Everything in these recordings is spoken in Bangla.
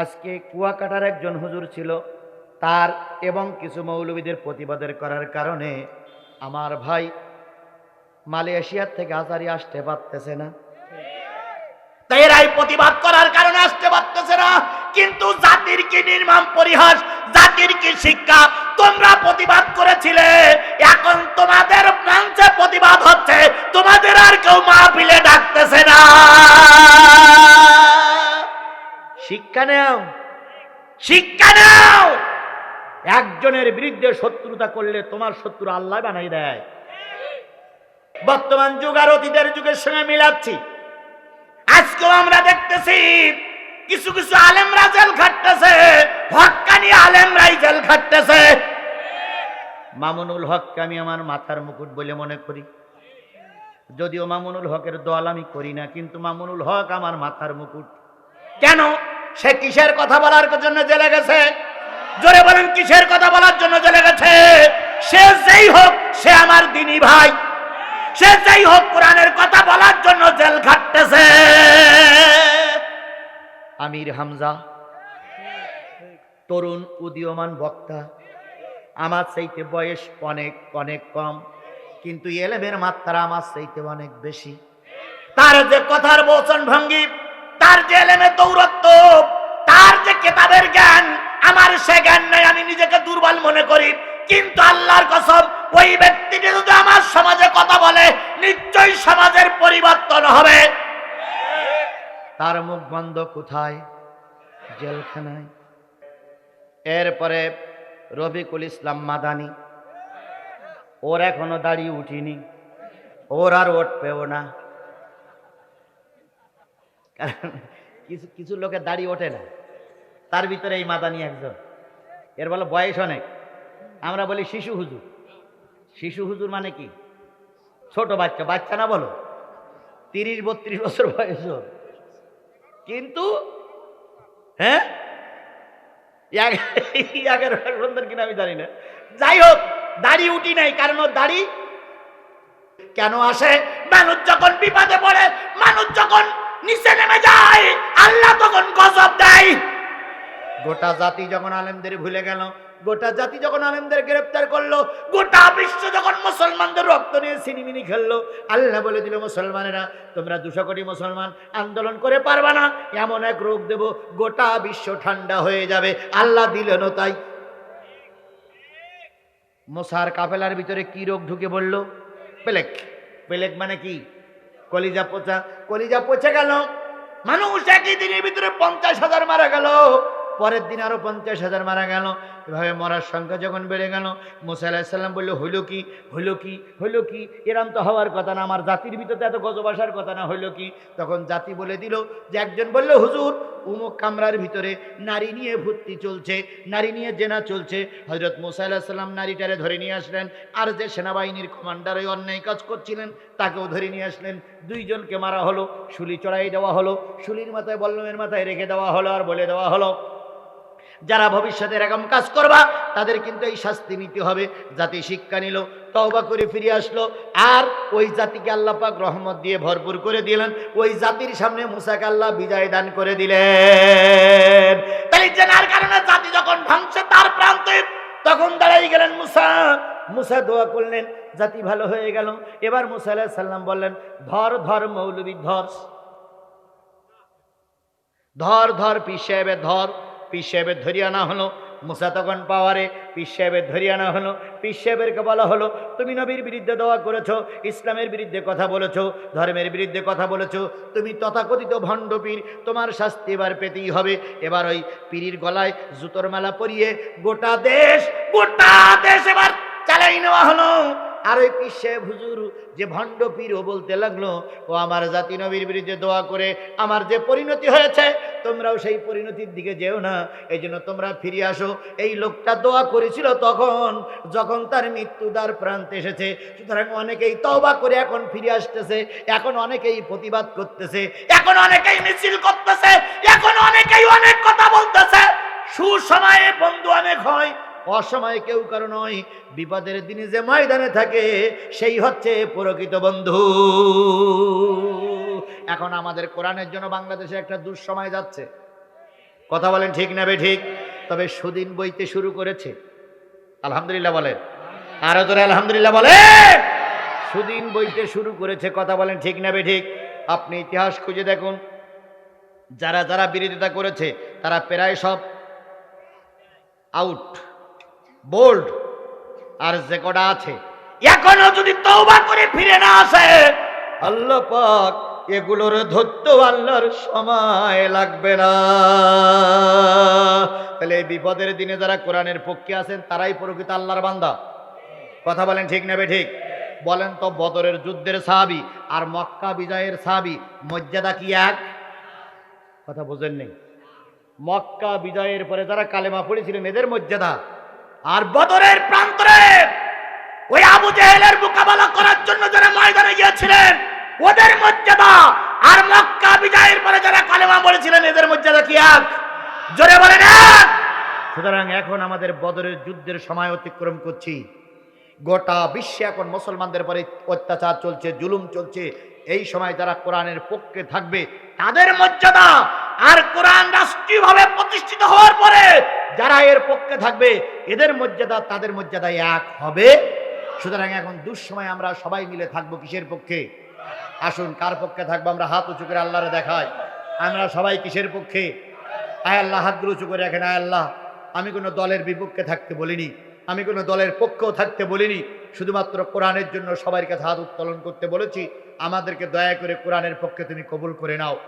আজকে কুয়াকাটার একজন হুজুর ছিল, তার এবং কিছু মৌলবীদের প্রতিবাদের করার কারণে আমার ভাই মালয়েশিয়ার থেকে আজারি আসতে পারতেছে না। তাই এরাই প্রতিবাদ করার কারণে আসতে পারতেছে না। কিন্তু জাতির কি নির্মাণ পরিহাস, জাতির কি শিক্ষা, তোমরা প্রতিবাদ করেছিলে শিক্ষা নেও। শিক্ষা নাও। একজনের বিরুদ্ধে শত্রুতা করলে তোমার শত্রু আল্লাহ বানাই দেয়। বর্তমান যুগ আর অতীতের যুগের সঙ্গে মিলাচ্ছি। আজকেও আমরা দেখতেছি, কিছু কিছু আলেমরা জেল খাটতেছে, হকানি আলেমরাই জেল খাটতেছে। মামুনুল হককে আমি আমার মাথার মুকুট বলে মনে করি? যদিও মামুনুল হকের দল আমি করি না, কিন্তু মামুনুল হক আমার মাথার মুকুট। কেন? সে কিসের কথা বলার জন্য জেলে গেছে? জোরে বলেন, কিসের কথা বলার জন্য জেলে গেছে? সে যেই হোক, সে আমার দিনী ভাই। সে যেই হোক, কোরআনের কথা বলার জন্য জেল খাটতেছে। আমির হামজা, তরুণ উদীয়মান বক্তা, আমার চাইতে বয়স অনেক অনেক কম, কিন্তু এলেমের মাত্রা আমার চাইতে অনেক বেশি। তার যে কথার বচন ভঙ্গি তার যে এলেমে দৌরত্ব, তার যে কেতাবের জ্ঞান, আমার সে জ্ঞান নেই, আমি নিজেকে দুর্বল মনে করি। কিন্তু আল্লাহর কসম, ওই ব্যক্তিটি যদি আমার সমাজে কথা বলে, নিশ্চয়ই সমাজের পরিবর্তন হবে। তার মুখ বন্ধ কোথায়? জেলখানায়। এরপরে রফিকুল ইসলাম মাদানি। ওর এখনও দাঁড়িয়ে উঠিনি। ওর আর ওট পেও না। কারণ কিছু কিছু লোকের দাড়ি ওঠে না। তার ভিতরে এই মাদানি একজন। এর বলে বয়স অনেক। আমরা বলি শিশু হুজুর। শিশু হুজুর মানে কি? ছোট বাচ্চা। বাচ্চা না বলো? তিরিশ, বত্রিশ বছর বয়স কিন্তু হ্যাঁ? কিনা আমি জানি না। যাই হোক, দাড়ি উঠি নাই। কারণ ওর দাড়ি কেন আসে? মানুষ যখন বিপদে পড়ে, মানুষ যখন নিচে নেমে যায়। আল্লাহ তখন গজব দেয়। গোটা জাতি যখন আলেমদের ভুলে গেল, গোটা জাতি যখন আলেমদের গ্রেপ্তার করল, গোটা বিশ্ব যখন মুসলমানদের রক্ত নিয়ে সিনিমিনি খেললো, আল্লাহ বলে দিল, মুসলমানেরা, তোমরা দুশো কোটি মুসলমান, আন্দোলন করে পারবা না, এমন এক রোগ দেব, গোটা বিশ্ব ঠান্ডা হয়ে যাবে। আল্লাহ দিলেন তাই। মোসার কাফেলার ভিতরে কি রোগ ঢুকে বলল পেলেক। পেলেক মানে কি? কলিজা পচা, কলিজা পচে গেল। মানুষ একই দিনের ভিতরে পঞ্চাশ হাজার মারা গেল। পরের দিন আরও পঞ্চাশ হাজার মারা গেল। এভাবে মরার সংখ্যা যখন বেড়ে গেল, মুসা আলাহিসাল্লাম বলল হইল কি? হইল কি? হইল কি? এরম তো হওয়ার কথা না, আমার জাতির ভিতরে এত গজব আসার কথা না হইল কি? তখন জাতি বলে দিল, যে একজন বলল, হুজুর, উমুক কামরার ভিতরে নারী নিয়ে ভর্তি চলছে, নারী নিয়ে জেনা চলছে। হজরত মুসা আলাহিসাল্লাম নারীটারে ধরে নিয়ে আসলেন, আর যে সেনাবাহিনীর কমান্ডার ওই অন্যায় কাজ করছিলেন, তাকেও ধরে নিয়ে আসলেন। দুইজনকে মারা হলো, শুলি চড়াই দেওয়া হলো, শুলির মাথায় বল্লমের মাথায় রেখে দেওয়া হলো, আর বলে দেওয়া হলো যারা ভবিষ্যতে এরকম কাজ করবা, তাদের কিন্তু এই শাস্তি নিতে হবে। জাতি শিক্ষা নিল, তওবা করে ফিরে আসলো। আর ওই জাতিকে আল্লাহ পাক রহমত দিয়ে ভরপুর করে দিলেন। ওই জাতির সামনে মুসাকে আল্লাহ বিজয় দান করে দিলেন। তাই জেনার কারণে জাতি যখন ভাঙছে তার প্রান্তে তখন দাঁড়াই গেলেন মুসা। মুসা দোয়া করলেন, জাতি ভালো হয়ে গেল। এবার মুসা আলাহ সাল্লাম বললেন, ধর ধর মৌলবী, ধর। ধর ধর সাহেবের ধর। পীর সাহেবের ধরিয়ে আনা হলো, মুসা তখন পাওয়ারে পীর সাহেবের ধরিয়ে আনা হলো। পীর সাহেবেরকে বলা হলো, তুমি নবীর বিরুদ্ধে দোয়া করেছ, ইসলামের বিরুদ্ধে কথা বলেছ, ধর্মের বিরুদ্ধে কথা বলেছ, তুমি তথাকথিত ভণ্ড পীর, তোমার শাস্তি এবার পেতেই হবে। এবার ওই পীরির গলায় জুতোর মালা পরিয়ে গোটা দেশ গোটা দেশ এবার চালাই নেওয়া হলো। আর ওই পীর সাহেব হুজুর, যে ভণ্ড পীরও বলতে লাগল, ও আমার জাতি নবীর বিরুদ্ধে দোয়া করে আমার যে পরিণতি হয়েছে, তোমরাও সেই পরিণতির দিকে যেও না, এই জন্য তোমরা ফিরে আসো। এই লোকটা দোয়া করেছিল তখন, যখন তার মৃত্যুদার প্রান্তে এসেছে। সুতরাং অনেকেই তওবা করে এখন ফিরে আসতেছে, এখন অনেকেই প্রতিবাদ করতেছে, এখন অনেকেই মিছিল করতেছে, এখন অনেকেই অনেক কথা বলতেছে। সুসময়ে বন্ধু অনেক হয় অসময়ে কেউ কারও নয়। বিপদের দিনে যে ময়দানে থাকে, সেই হচ্ছে প্রকৃত বন্ধু। এখন আমাদের কোরআনের জন্য বাংলাদেশে একটা দুঃসময় যাচ্ছে। কথা বলেন ঠিক না বে ঠিক তবে সুদিন বইতে শুরু করেছে। আলহামদুলিল্লাহ বলেন আরও তোরা আলহামদুলিল্লাহ বলে। সুদিন বইতে শুরু করেছে, কথা বলেন ঠিক না বে ঠিক আপনি ইতিহাস খুঁজে দেখুন। যারা যারা বিরোধিতা করেছে, তারা প্রায় সব আউট বোল্ড। আর যে কটা আছে, এখনও যদি তওবা করে ফিরে না আসে, আল্লাহ পাক এগুলোর ধরত আল্লাহর সময় লাগবে না। তাহলে এই বিপদের দিনে যারা কোরআনের পক্ষে আছেন, তারাই প্রকৃত আল্লাহর বান্দা। কথা বলেন ঠিক নেবে ঠিক বলেন তো বদরের যুদ্ধের সাহাবি আর মক্কা বিজয়ের সাহাবি, মর্যাদা কি এক? কথা বোঝেন নেই মক্কা বিজয়ের পরে যারা কালেমা পড়েছিলেন, এদের মর্যাদা? আর বদরের প্রান্তরে ওই আবু জেহেলের মোকাবেলা করার জন্য যারা ময়দানে গিয়েছিলেন, ওদের মর্যাদা আর মক্কা বিজয়ের পরে যারা কালেমা বলেছিলেন, এদের মর্যাদা কি এক? জোরে বলেন এক। সুতরাং এখন আমাদের বদরের যুদ্ধের সময় অতিক্রম করছি। গোটা বিশ্বে এখন মুসলমানদের পরে অত্যাচার চলছে, জুলুম চলছে। এই সময় যারা কোরআনের পক্ষে থাকবে, তাদের মর্যাদা আর কোরআন রাষ্ট্রীয়ভাবে প্রতিষ্ঠিত হওয়ার পরে যারা এর পক্ষে থাকবে, এদের মর্যাদা তাদের মর্যাদা এক হবে। সুতরাং এখন দুঃসময় আমরা সবাই মিলে থাকব কিসের পক্ষে? আসুন, কার পক্ষে থাকব? আমরা হাত উঁচু করে আল্লাহরে দেখাই। আমরা সবাই কিসের পক্ষে? আয় আল্লাহ, হাতগুলো উঁচু করে রাখেন, আয় আল্লাহ। আমি কোনো দলের বিপক্ষে থাকতে বলিনি। আমি কোনো দলের পক্ষেও থাকতে বলিনি। শুধুমাত্র কোরআনের জন্য সবার কাছে হাত উত্তোলন করতে বলেছি। আমাদেরকে দয়া করে কোরআনের পক্ষে তুমি কবুল করে নাও।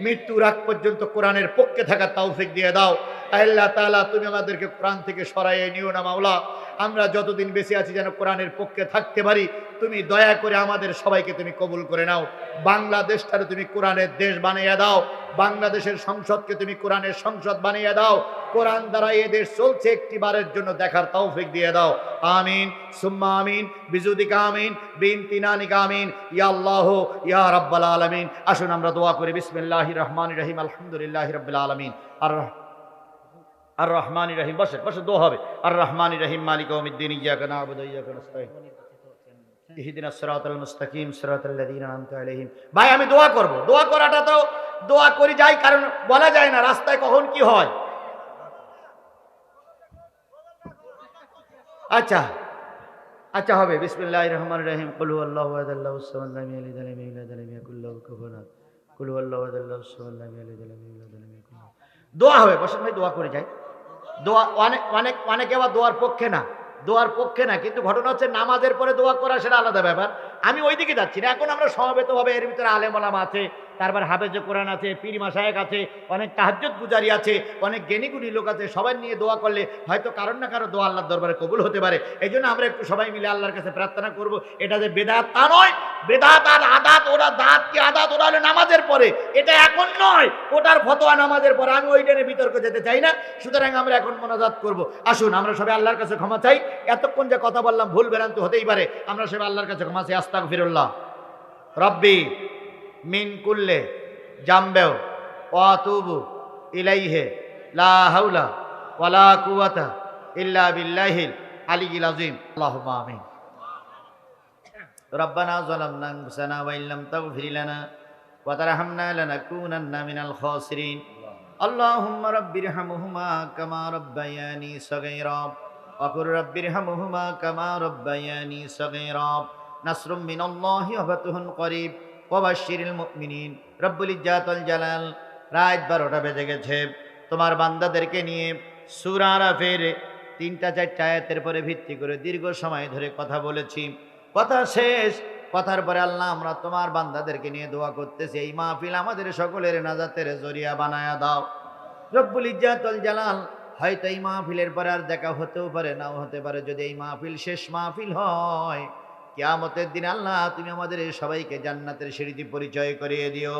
মৃত্যুর আগ পর্যন্ত কোরআনের পক্ষে থাকার তাওফিক দিয়ে দাও। আল্লাহ তালা তুমি আমাদেরকে কোরআন থেকে সরাইয়ে নিও না মাওলা। আমরা যতদিন বেঁচে আছি যেন কোরআনের পক্ষে থাকতে পারি, তুমি দয়া করে আমাদের সবাইকে তুমি কবুল করে নাও। বাংলাদেশটারে তুমি কোরআনের দেশ বানিয়ে দাও। বাংলাদেশের সংসদকে তুমি কোরআনের সংসদ বানিয়ে দাও। কোরআন দ্বারা এ দেশ চলছে একটি বারের জন্য দেখার তৌফিক দিয়ে দাও। আমিন, সুম্মা আমিন, বিজুদিকা আমিন, বিনতি নানিকা আমিন। ইয়া আল্লাহ, ইয়া রাব্বাল আলামিন। আসুন আমরা দোয়া করি, বিসমিল্লাহির রহমানির রহিম, আলহামদুলিল্লাহি রাব্বিল আলামিন। আর আর রহমান রহিম, বসে বসে, দোয়া হবে। আর রহমান রহিম, মালিক ওমিদ্দিন ইয়াকা নাবুদু, ইয়াকা নাস্তাইন ইহদিনা সিরাতাল মুস্তাকিম, সিরাতাল লাযিনা আনআমতা আলাইহিম। ভাই, আমি দোয়া করব। দোয়া করাটা তো দোয়া করি যাই, কারণ বলা যায় না রাস্তায় কখন কি হয়। আচ্ছা আচ্ছা হবে, বিসমিল্লাহির রহমান রহিম। কুল আল্লাহু সামাদ লাম ইয়ালিদ ওয়া লাম ইউলাদ ওয়া লাম ইয়াকুল লাহু কুফুয়ান। আহাদ কুল হুয়াল্লাহু আহাদ, আল্লাহু সামাদ লাম ইয়ালিদ ওয়া লাম ইউলাদ ওয়া লাম ইয়াকুল লাহু। দোয়া হবে, বসেন ভাই, দোয়া করে যাই। দোয়া অনেক অনেক, অনেকে আবার দোয়ার পক্ষে না, দোয়ার পক্ষে না, কিন্তু ঘটনা হচ্ছে নামাজের পরে দোয়া করা সেটা আলাদা ব্যাপার। আমি ওই দিকে যাচ্ছি না, এখন আমরা সমবেতভাবে এর ভিতরে আলেমলাম আছে তারপর হাফেজ কোরআন আছে, পীর মাসায়েক আছে, অনেক তাহাজ্জুদ গুজারি আছে, অনেক জ্ঞানীগুণী লোক আছে, সবাই নিয়ে দোয়া করলে হয়তো কারণ না কারও দোয়া আল্লাহর দরবারে কবুল হতে পারে। এই জন্য আমরা একটু সবাই মিলে আল্লাহর কাছে প্রার্থনা করব, এটা যে বেদাত তা নয়। বেদাত আর আদাত, ওরা দাঁত কি আদাত, ওরা হলো নামাজের পরে। এটা এখন নয়, ওটার ফতোয়া নামাজের পরে। আমি ওইটা নিয়ে বিতর্ক যেতে চাই না, সুতরাং আমরা এখন মোনাজাত করব। আসুন, আমরা সবাই আল্লাহর কাছে ক্ষমা চাই। এতক্ষণ যে কথা বললাম, ভুল ভ্রান্ত হতেই পারে। আমরা সবাই আল্লাহর কাছে ক্ষমা চাই। আস্তাক ফিরুল্লাহ রব্বি মিন কুল্লে জাম্বেও ওয়াতুবু ইলাইহে লা হাওলা ওয়ালা কুওয়াতা ইল্লা বিল্লাহিল আলিয়িল আযীম আল্লাহুম্মা আমিন ربنا ظلمنا انفسنا وان لم تغفر لنا وترحمنا لنكونن من الخاسرين اللهم رب ارحمهما كما ربياني صغيرا وقل رب ارحمهما كما ربياني صغيرا نصر من الله وفتح قريب ওবাশিরিল মুমিনিন, রব্বুল ইজাতল জালাল, রাত বারোটা বেজে গেছে। তোমার বান্দাদেরকে নিয়ে সুরারাফের তিনটা চারটা আয়াতের পরে ভিত্তি করে দীর্ঘ সময় ধরে কথা বলেছি। কথা শেষ, কথার পরে আল্লাহ, আমরা তোমার বান্দাদেরকে নিয়ে দোয়া করতেছি। এই মাহফিল আমাদের সকলের নাজাতের জরিয়া বানায়া দাও। রব্বুল ইজাতল জালাল, হয়তো এই মাহফিলের পরে আর দেখা হতেও পারে, নাও হতে পারে। যদি এই মাহফিল শেষ মাহফিল হয় কিয়ামতের দিন আল্লাহ, তুমি আমাদের সবাইকে জান্নাতের সিঁড়িতে পরিচয় করিয়ে দিও।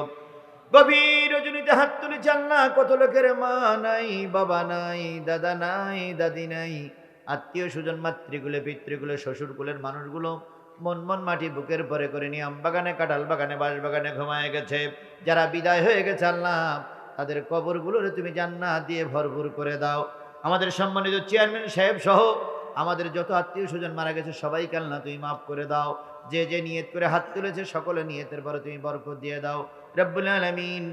গভীর রজনীতে হাত তুলে আল্লাহ কত লোকের মা নাই, বাবা নাই, দাদা নাই, দাদি নাই, আত্মীয় স্বজন, মাতৃকুলে, পিতৃকুলে, শ্বশুরকুলের মানুষগুলো মন মন মাটি বুকের পরে করে নিয়ে আম বাগানে কাঁঠাল বাগানে, বাঁশ বাগানে ঘুমায় গেছে। যারা বিদায় হয়ে গেছে আল্লাহ, তাদের কবরগুলোরে তুমি জান্নাত দিয়ে ভরপুর করে দাও। আমাদের সম্মানিত চেয়ারম্যান সাহেব সহ আমাদের যত আত্মীয় স্বজন মারা গেছে সবাইকে না তুমি মাফ করে দাও। যে যে নিয়ত করে হাত তুলেছে সকলে নিয়তের পরে তুমি বরকত দিয়ে দাও। রব্বুল আলামিন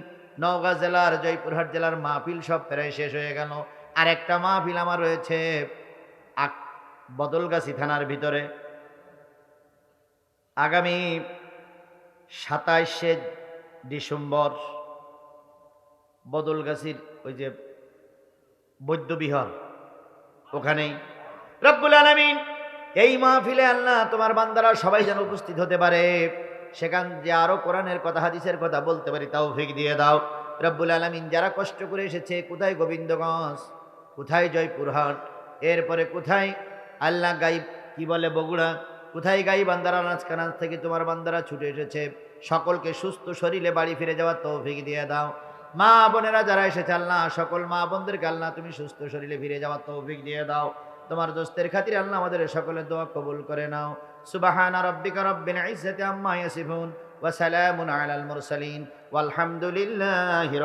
নওগাঁ জেলার, জয়পুরহাট জেলার মাহফিল সব প্রায় শেষ হয়ে গেল। আর একটা মাহফিল আমার রয়েছে আক বদলগাছি থানার ভিতরে। আগামী সাতাইশে ডিসেম্বর বদলগাছির ওই যে বৈদ্যবিহার, ওখানেই রব্বুল আলমিন, এই মাহফিলে আল্লাহ তোমার বান্দারা সবাই যেন উপস্থিত হতে পারে। সেখান যে আরও কোরআনের কথা, হাদিসের কথা বলতে পারি তাও ফিক দিয়ে দাও। রব্বুল আলমিন যারা কষ্ট করে এসেছে, কোথায় গোবিন্দগঞ্জ? কোথায় জয়পুরহাট? এরপরে কোথায় আল্লাহ গাইব, কি বলে বগুড়া? কোথায় গাই বান্দারা নাচকানাচ থেকে তোমার বান্দারা ছুটে এসেছে। সকলকে সুস্থ শরীরে বাড়ি ফিরে যাওয়ার তৌফিক দিয়ে দাও। মা বোনেরা যারা এসেছে, আল্লাহ, সকল মা বোনদেরকে আল্লাহ তুমি সুস্থ শরীরে ফিরে যাওয়ার তৌফিক দিয়ে দাও। তোমার দোস্তের খাতিরে আল্লাহ আমাদের সকলের দোয়া কবুল করে নাও। সুবাহানা রব্বিকা রব্বিল ইজ্জাতি আম্মা ইয়াসিফুন ওয়া সালামুন আলাল মুরসালিন। ওয়ালহামদুলিল্লাহি